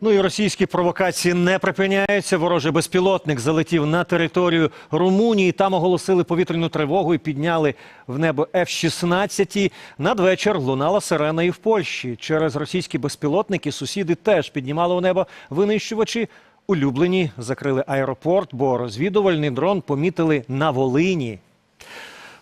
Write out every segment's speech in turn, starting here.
Ну і російські провокації не припиняються. Ворожий безпілотник залетів на територію Румунії. Там оголосили повітряну тривогу і підняли в небо F-16. Надвечір лунала сирена і в Польщі. Через російські безпілотники сусіди теж піднімали у небо винищувачі. Улюблені закрили аеропорт, бо розвідувальний дрон помітили на Волині.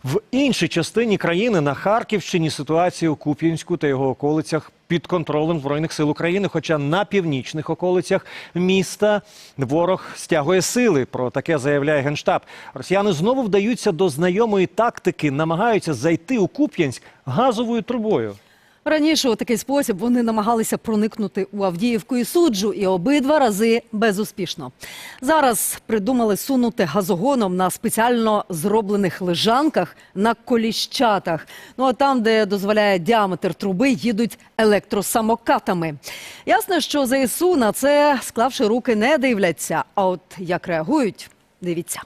В іншій частині країни на Харківщині ситуація у Куп'янську та його околицях під контролем збройних сил України. Хоча на північних околицях міста ворог стягує сили. Про таке заявляє генштаб. Росіяни знову вдаються до знайомої тактики, намагаються зайти у Куп'янськ газовою трубою. Раніше у такий спосіб вони намагалися проникнути у Авдіївку і суджу, і обидва рази безуспішно. Зараз придумали сунути газогоном на спеціально зроблених лежанках на коліщатах. Ну а там, де дозволяє діаметр труби, їдуть електросамокатами. Ясно, що ЗСУ на це, склавши руки, не дивляться. А от як реагують, дивіться.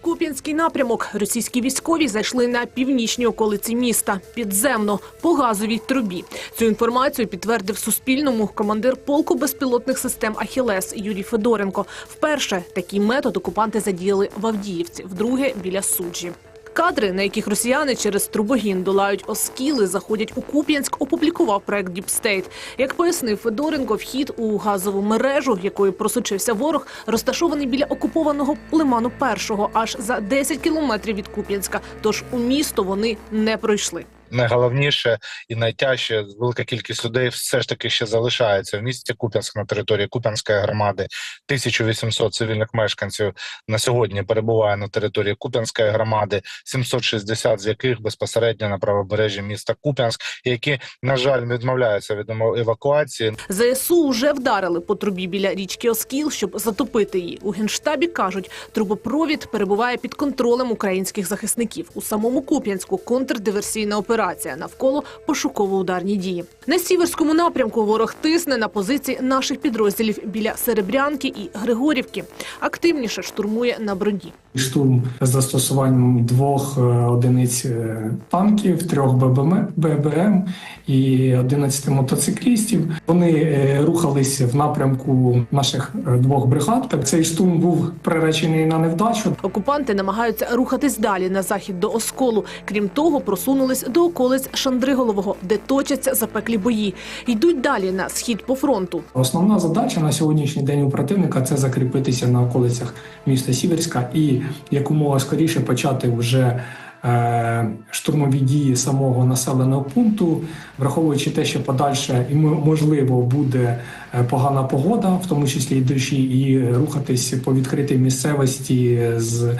Куп'янський напрямок. Російські військові зайшли на північні околиці міста підземно по газовій трубі. Цю інформацію підтвердив Суспільному командир полку безпілотних систем Ахілес Юрій Федоренко. Вперше такий метод окупанти задіяли в Авдіївці, вдруге біля суджі. Кадри, на яких росіяни через трубогін долають оскіли, заходять у Куп'янськ, опублікував проект Діпстейт. Як пояснив Федоренко, вхід у газову мережу, якою просочився ворог, розташований біля окупованого лиману першого, аж за 10 кілометрів від Куп'янська. Тож у місто вони не пройшли. Найголовніше і найтяжче велика кількість людей все ж таки ще залишається в місті Куп'янськ на території Куп'янської громади. 1800 цивільних мешканців на сьогодні перебуває на території Куп'янської громади, 760 з яких безпосередньо на правобережжі міста Куп'янськ, які на жаль відмовляються від евакуації. ЗСУ вже вдарили по трубі біля річки Оскіл, щоб затопити її. У генштабі кажуть, трубопровід перебуває під контролем українських захисників. У самому Куп'янську контрдиверсійна операція навколо пошуково-ударні дії. На сіверському напрямку ворог тисне на позиції наших підрозділів біля Серебрянки і Григорівки. Активніше штурмує на броні. Штурм з застосуванням двох е, одиниць е, танків, трьох ББМ, ББМ і 11 мотоциклістів. Вони е, рухались в напрямку наших двох бригад. Так цей штурм був приречений на невдачу. Окупанти намагаються рухатись далі на захід до Осколу. Крім того, просунулись до околиць Шандриголового, де точаться запеклі бої. Йдуть далі на схід по фронту. Основна задача на сьогоднішній день у противника це закріпитися на околицях міста Сіверська і якомога скоріше почати вже. е, Штурмові дії самого населеного пункту, враховуючи те, що подальше і мо- можливо буде е, погана погода, в тому числі і дощі, і рухатись по відкритій місцевості з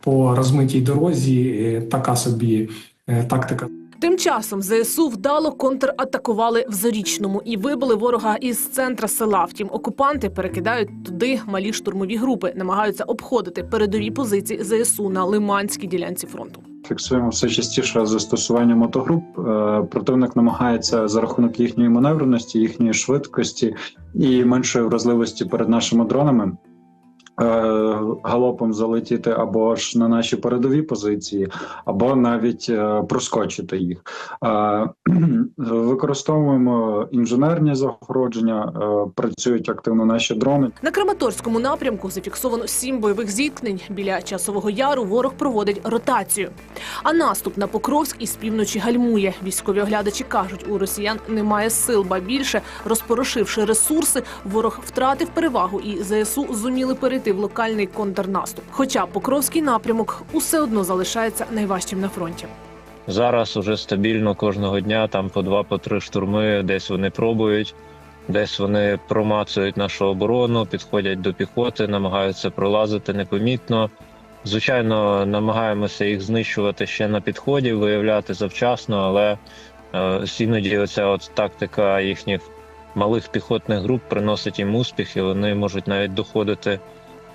по розмитій дорозі, е, така собі тактика. Тим часом ЗСУ вдало контратакували в Зарічному і вибили ворога із центра села. Втім, окупанти перекидають туди малі штурмові групи, намагаються обходити передові позиції ЗСУ на Лиманській ділянці фронту. Фіксуємо все частіше застосування мотогруп. Е, Противник намагається за рахунок їхньої маневреності, їхньої швидкості і меншої вразливості перед нашими дронами. Е, Галопом залетіти або ж на наші передові позиції, або навіть е, проскочити їх. Е, Використовуємо інженерні загородження, працюють активно наші дрони. На Краматорському напрямку зафіксовано сім бойових зіткнень. Біля часового яру ворог проводить ротацію. А наступ на Покровськ із півночі гальмує. Військові оглядачі кажуть, у росіян немає сил, ба більше розпорошивши ресурси, ворог втратив перевагу і ЗСУ зуміли перейти в локальний контрнаступ. Хоча Покровський напрямок усе одно залишається найважчим на фронті. Зараз уже стабільно кожного дня там по два, по три штурми. Десь вони пробують, десь вони промацують нашу оборону, підходять до піхоти, намагаються пролазити непомітно. Звичайно, намагаємося їх знищувати ще на підході, виявляти завчасно, але е, іноді оця от тактика їхніх малих піхотних груп приносить їм успіх, і вони можуть навіть доходити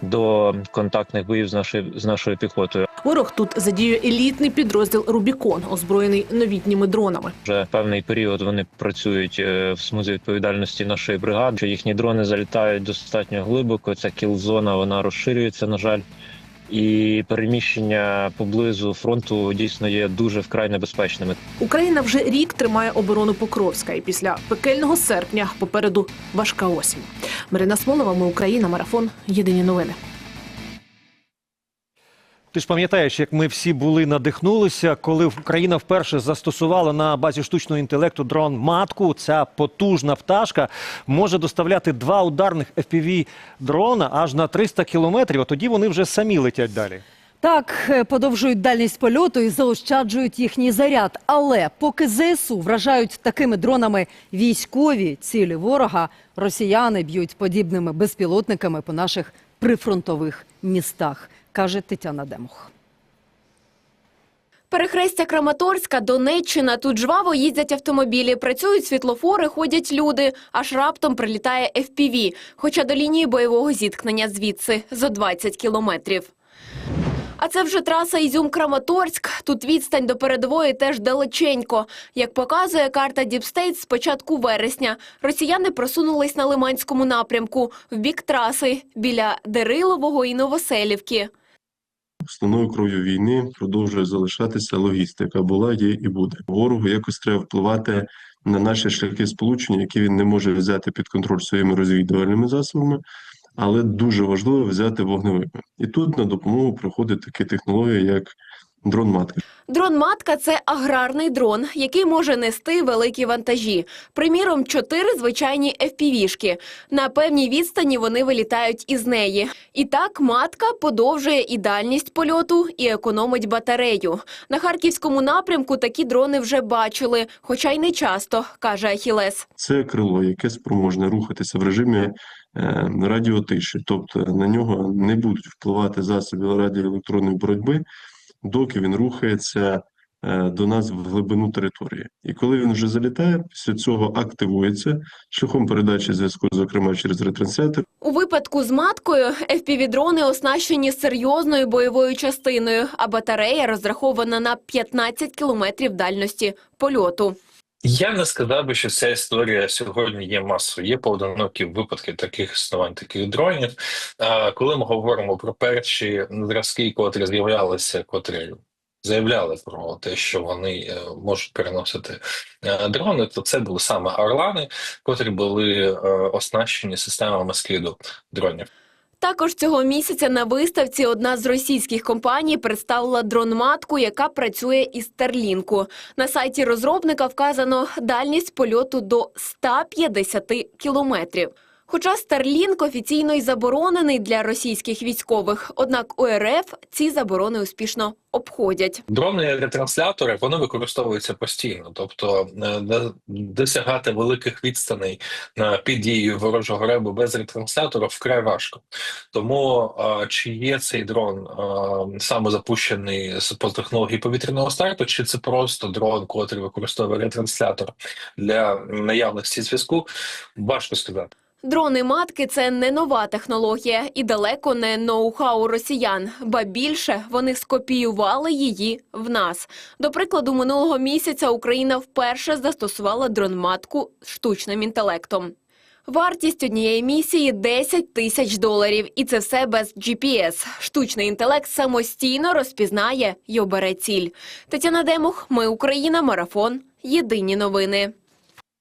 до контактних боїв з нашою з нашою піхотою. Ворог тут задіює елітний підрозділ Рубікон, озброєний новітніми дронами. Вже певний період вони працюють е, в смузі відповідальності нашої бригади. Їхні дрони залітають достатньо глибоко. Ця кіл-зона вона розширюється. На жаль, і переміщення поблизу фронту дійсно є дуже вкрай небезпечними. Україна вже рік тримає оборону Покровська, і після пекельного серпня попереду важка осінь. Марина Смолова, ми Україна, марафон. Єдині новини. Ти ж пам'ятаєш, як ми всі були надихнулися, коли Україна вперше застосувала на базі штучного інтелекту дрон матку. Ця потужна пташка може доставляти два ударних fpv дрона аж на 300 кілометрів. А тоді вони вже самі летять далі. Так, е, подовжують дальність польоту і заощаджують їхній заряд. Але поки ЗСУ вражають такими дронами військові цілі ворога, росіяни б'ють подібними безпілотниками по наших прифронтових містах, каже Тетяна Демух. Перехрестя Краматорська, Донеччина. Тут жваво їздять автомобілі, працюють світлофори, ходять люди. Аж раптом прилітає FPV, хоча до лінії бойового зіткнення звідси зо 20 кілометрів. А це вже траса Ізюм-Краматорськ. Тут відстань до передової теж далеченько. Як показує карта Діпстейт, з початку вересня росіяни просунулись на Лиманському напрямку в бік траси біля Дерилового і Новоселівки. Основною кров'ю війни продовжує залишатися логістика. Була, є і буде. Ворогу якось треба впливати на наші шляхи сполучення, які він не може взяти під контроль своїми розвідувальними засобами, але дуже важливо взяти вогневими. І тут на допомогу приходить такі технології, як дрон-матка. Дрон-матка – це аграрний дрон, який може нести великі вантажі. Приміром, чотири звичайні FPV-шки. На певній відстані вони вилітають із неї. І так матка подовжує і дальність польоту, і економить батарею. На харківському напрямку такі дрони вже бачили, хоча й не часто, каже Ахілес. Це крило, яке спроможне рухатися в режимі е, радіотиші, тобто на нього не будуть впливати засоби радіоелектронної боротьби, доки він рухається е, до нас в глибину території. І коли він вже залітає, після цього активується шляхом передачі зв'язку, зокрема через ретранслятор. У випадку з маткою FPV-дрони оснащені серйозною бойовою частиною, а батарея розрахована на 15 кілометрів дальності польоту. Я не сказав би, що ця історія сьогодні є масовою. Є поодинокі випадки таких існувань, таких дронів. А коли ми говоримо про перші зразки, котрі з'являлися, котрі заявляли про те, що вони е, можуть переносити е, дрони, то це були саме орлани, котрі були е, оснащені системами скиду дронів. Також цього місяця на виставці одна з російських компаній представила дрон-матку, яка працює із Старлінку. На сайті розробника вказано дальність польоту до 150 кілометрів. Хоча Starlink офіційно й заборонений для російських військових, однак у РФ ці заборони успішно обходять. Дрони ретранслятори вони використовуються постійно, тобто е, досягати великих відстаней під дією ворожого ребу без ретранслятора вкрай важко. Тому е, чи є цей дрон е, саме запущений з по технології повітряного старту, чи це просто дрон, котрий використовує ретранслятор для наявності зв'язку, важко сказати. Дрони матки це не нова технологія і далеко не ноу-хау росіян, ба більше вони скопіювали її в нас. До прикладу, минулого місяця Україна вперше застосувала дрон-матку з штучним інтелектом. Вартість однієї місії 10 тисяч доларів, і це все без GPS. Штучний інтелект самостійно розпізнає й обере ціль. Тетяна Демух, ми Україна, марафон. Єдині новини.